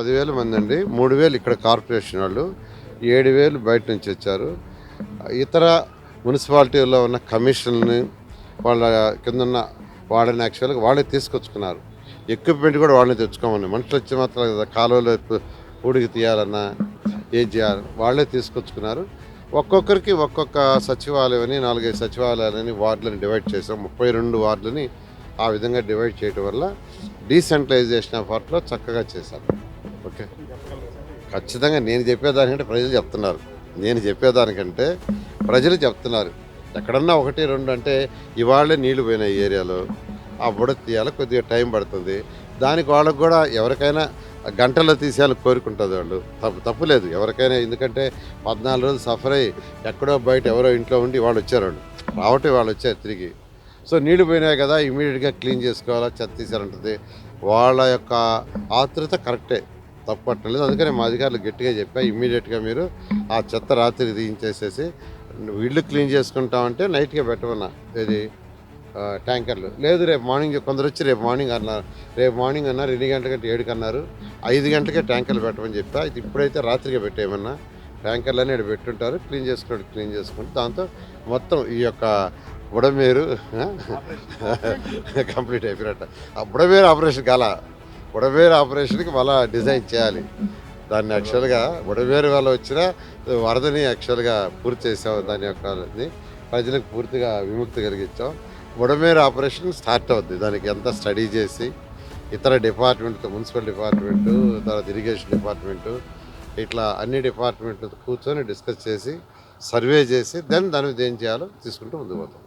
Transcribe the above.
పదివేల మంది అండి. మూడు వేలు ఇక్కడ కార్పొరేషన్ వాళ్ళు. ఏడు వేలు బయట నుంచి వచ్చారు ఇతర మున్సిపాలిటీలో ఉన్న కమిషన్ని వాళ్ళ కింద ఉన్న వాళ్ళని యాక్చువల్గా వాళ్ళే తీసుకొచ్చుకున్నారు. ఎక్విప్మెంట్ కూడా వాళ్ళని తెచ్చుకోమని. మనుషులు వచ్చి మాత్రం కదా కాలువలో ఊడికి తీయాలన్నా ఏం చేయాలి? వాళ్ళే తీసుకొచ్చుకున్నారు. ఒక్కొక్కరికి ఒక్కొక్క సచివాలయం అని నాలుగైదు సచివాలయాలని వార్డులను డివైడ్ చేసాం ముప్పై రెండు వార్డులని ఆ విధంగా డివైడ్ చేయడం వల్ల డీసెంట్రలైజేషన్ ఆఫ్ చక్కగా చేశారు. ఓకే. ఖచ్చితంగా నేను చెప్పేదానికంటే ప్రజలు చెప్తున్నారు. నేను చెప్పేదానికంటే ప్రజలు చెప్తున్నారు. ఎక్కడన్నా ఒకటి రెండు అంటే ఇవాళే నీళ్ళు పోయినాయి ఏరియాలో. ఆ బుడ తీయాలి కొద్దిగా టైం పడుతుంది. దానికి వాళ్ళకు కూడా ఎవరికైనా గంటల్లో తీసేయాలని కోరుకుంటుంది వాళ్ళు. తప్పు తప్పులేదు ఎవరికైనా ఎందుకంటే పద్నాలుగు రోజులు సఫర్ అయ్యి ఎక్కడో బయట ఎవరో ఇంట్లో ఉండి వాళ్ళు వచ్చారు వాళ్ళు. రావటం వాళ్ళు వచ్చారు తిరిగి. సో నీళ్ళు పోయినాయి కదా ఇమీడియట్గా క్లీన్ చేసుకోవాలా చెత్త తీసారంటుంది వాళ్ళ యొక్క ఆతృత కరెక్టే. తప్పట్లేదు. అందుకని మా అధికారులు గట్టిగా చెప్పా ఇమ్మీడియట్గా మీరు ఆ చెత్త రాత్రి తీయించేసేసి ఇల్లు క్లీన్ చేసుకుంటామంటే నైట్గా పెట్టమన్నా. ఇది ట్యాంకర్లు. లేదు రేపు మార్నింగ్ కొందరు వచ్చి రేపు మార్నింగ్ అన్నారు. రేపు మార్నింగ్ అన్నారు ఎన్ని గంటలకంటే ఏడుకి అన్నారు. ఐదు గంటలకే ట్యాంకర్లు పెట్టమని చెప్పా. అయితే ఇప్పుడైతే రాత్రిగా పెట్టేయమన్నా. ట్యాంకర్లన్నీ ఇక్కడ పెట్టుంటారు. క్లీన్ చేసుకోండి క్లీన్ చేసుకుంటూ దాంతో మొత్తం ఈ యొక్క బుడమేరు కంప్లీట్ అయిపోయినట్ట. ఆ బుడమేరు ఆపరేషన్ కాల బుడమేరు ఆపరేషన్కి మళ్ళా డిజైన్ చేయాలి. దాన్ని యాక్చువల్గా బుడబేరు వల్ల వచ్చిన వరదని యాక్చువల్గా పూర్తి చేసాం దాని యొక్క ప్రజలకు పూర్తిగా విముక్తి కలిగించాం. బుడమేరు ఆపరేషన్ స్టార్ట్ అవుద్ది. దానికి ఎంత స్టడీ చేసి ఇతర డిపార్ట్మెంట్ మున్సిపల్ డిపార్ట్మెంటు తర్వాత ఇరిగేషన్ డిపార్ట్మెంటు ఇట్లా అన్ని డిపార్ట్మెంట్ కూర్చొని డిస్కస్ చేసి సర్వే చేసి దెన్ దాని ఏం చేయాలో తీసుకుంటూ ముందుకు పోతాం.